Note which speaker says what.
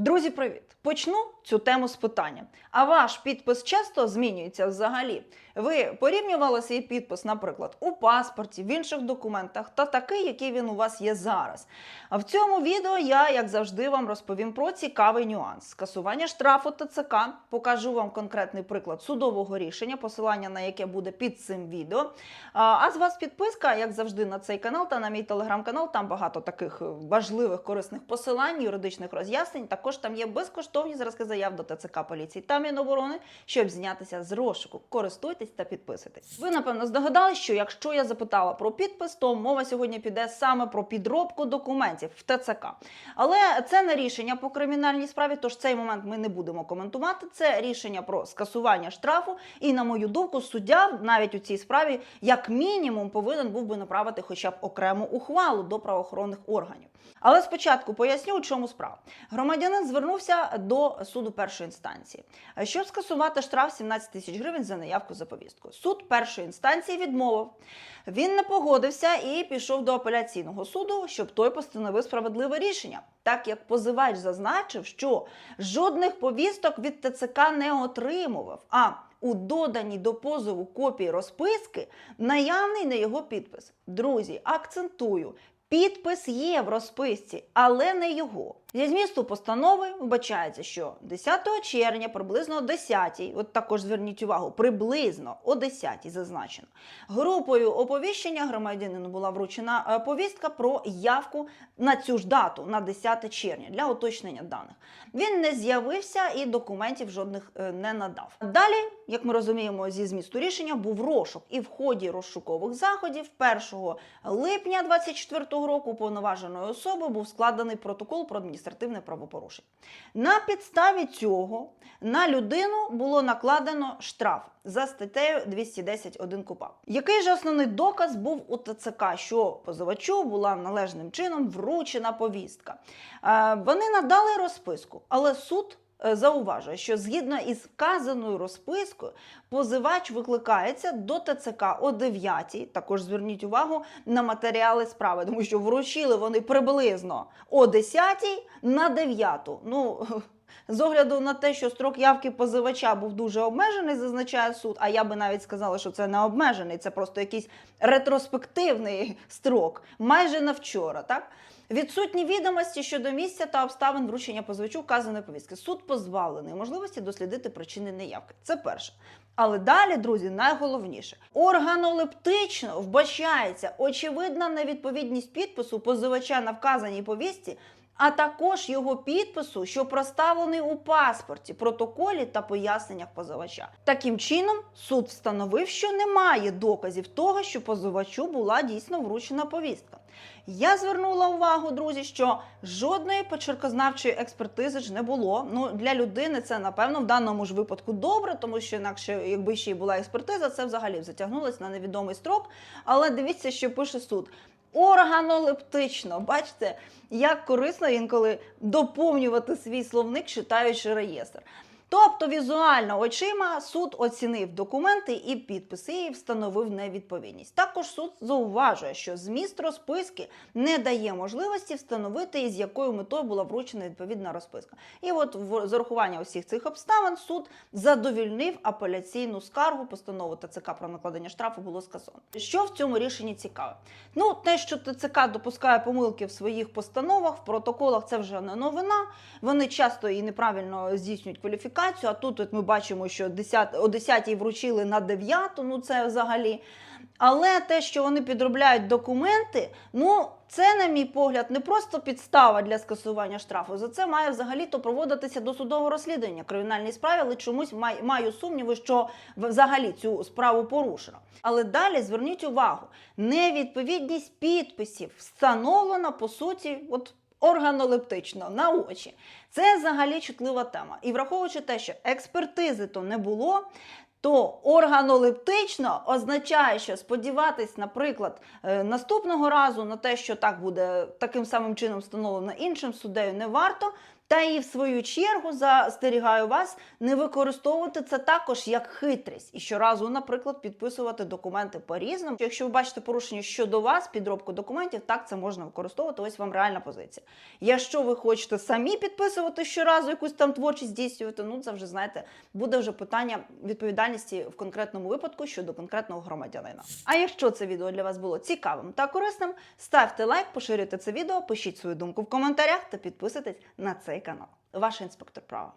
Speaker 1: Друзі, привіт! Почну цю тему з питання. А ваш підпис часто змінюється взагалі? Ви порівнювали свій підпис, наприклад, у паспорті, в інших документах та такий, який він у вас є зараз. А в цьому відео я, як завжди, вам розповім про цікавий нюанс. Скасування штрафу ТЦК. Покажу вам конкретний приклад судового рішення, посилання на яке буде під цим відео. А з вас підписка, як завжди, на цей канал та на мій телеграм-канал. Там багато таких важливих корисних посилань, юридичних роз'яснень. Також там є безкоштовні зразки заяв до ТЦК поліції та Міноборони, щоб знятися з розшуку. Користуйтесь та підписуйтесь. Ви напевно здогадались, що якщо я запитала про підпис, то мова сьогодні піде саме про підробку документів в ТЦК. Але це не рішення по кримінальній справі, тож цей момент ми не будемо коментувати. Це рішення про скасування штрафу. І на мою думку, суддя навіть у цій справі, як мінімум, повинен був би направити хоча б окрему ухвалу до правоохоронних органів. Але спочатку поясню, у чому справа. Громадянин звернувся до суду першої інстанції, щоб скасувати штраф 17 тисяч гривень за неявку за повістку. Суд першої інстанції відмовив. Він не погодився і пішов до апеляційного суду, щоб той постановив справедливе рішення, так як позивач зазначив, що жодних повісток від ТЦК не отримував. А у доданій до позову копії розписки наявний на його підпис. Друзі, акцентую. Підпис є в розписці, але не його. Зі змісту постанови вбачається, що 10 червня приблизно о 10, от також зверніть увагу, приблизно о 10 зазначено. Групою оповіщення громадянину була вручена е, повістка про явку на цю ж дату, на 10 червня, для уточнення даних. Він не з'явився і документів жодних е, не надав. Далі, як ми розуміємо, зі змісту рішення був розшук, і в ході розшукових заходів 1 липня 24 року уповноваженою особою був складений протокол про адміністративне правопорушення. На підставі цього на людину було накладено штраф за статтею 210.1 КУПАП. Який же основний доказ був у ТЦК, що позивачу була належним чином вручена повістка? Е, Вони надали розписку, але суд зауважує, що згідно із вказаною розпискою, позивач викликається до ТЦК о 9 Також зверніть увагу на матеріали справи, тому що вручили вони приблизно о 10 на 9. Ну, з огляду на те, що строк явки позивача був дуже обмежений, зазначає суд, а я би навіть сказала, що це не обмежений, це просто якийсь ретроспективний строк, майже на вчора, так? Відсутні відомості щодо місця та обставин вручення позивачу вказаної повістки. Суд позбавлений можливості дослідити причини неявки. Це перше. Але далі, друзі, найголовніше органолептично вбачається очевидна невідповідність підпису позивача на вказаній повістці, а також його підпису, що проставлений у паспорті, протоколі та поясненнях позивача. Таким чином, суд встановив, що немає доказів того, що позивачу була дійсно вручена повістка. Я звернула увагу, друзі, що жодної почеркознавчої експертизи ж не було. Ну для людини це напевно в даному ж випадку добре, тому що інакше, якби ще й була експертиза, це взагалі б на невідомий строк. Але дивіться, що пише суд. Органолептично, бачите, як корисно інколи доповнювати свій словник, читаючи реєстр. Тобто візуально очима суд оцінив документи і підписи і встановив невідповідність. Також суд зауважує, що зміст розписки не дає можливості встановити, із якою метою була вручена відповідна розписка. І от з урахування усіх цих обставин суд задовільнив апеляційну скаргу, постанову ТЦК про накладення штрафу було скасовано. Що в цьому рішенні цікаве? Ну, те, що ТЦК допускає помилки в своїх постановах, в протоколах, це вже не новина. Вони часто і неправильно здійснюють кваліфікацію. А тут от ми бачимо, що 10, о 10 вручили на 9, ну це взагалі. Але те, що вони підробляють документи, ну це, на мій погляд, не просто підстава для скасування штрафу. За це має взагалі-то проводитися досудове розслідування кримінальній справі, але чомусь маю сумніви, що взагалі цю справу порушено. Але далі зверніть увагу, невідповідність підписів встановлена по суті, от органолептично на очі. Це взагалі чутлива тема. І враховуючи те, що експертизи то не було. То органолептично означає, що сподіватись, наприклад, е, наступного разу на те, що так буде таким самим чином встановлено іншим суддею, не варто, Та і в свою чергу застерігаю вас не використовувати це також як хитрість і щоразу, наприклад, підписувати документи по-різному. Якщо ви бачите порушення щодо вас, підробку документів, так це можна використовувати. Ось вам реальна позиція. Якщо ви хочете самі підписувати щоразу якусь там творчість здійснювати, ну це вже знаєте, буде вже питання відповідальності в конкретному випадку щодо конкретного громадянина. А якщо це відео для вас було цікавим та корисним, ставте лайк, поширюйте це відео, пишіть свою думку в коментарях та підписуйтесь на цей канал. Ваш інспектор права.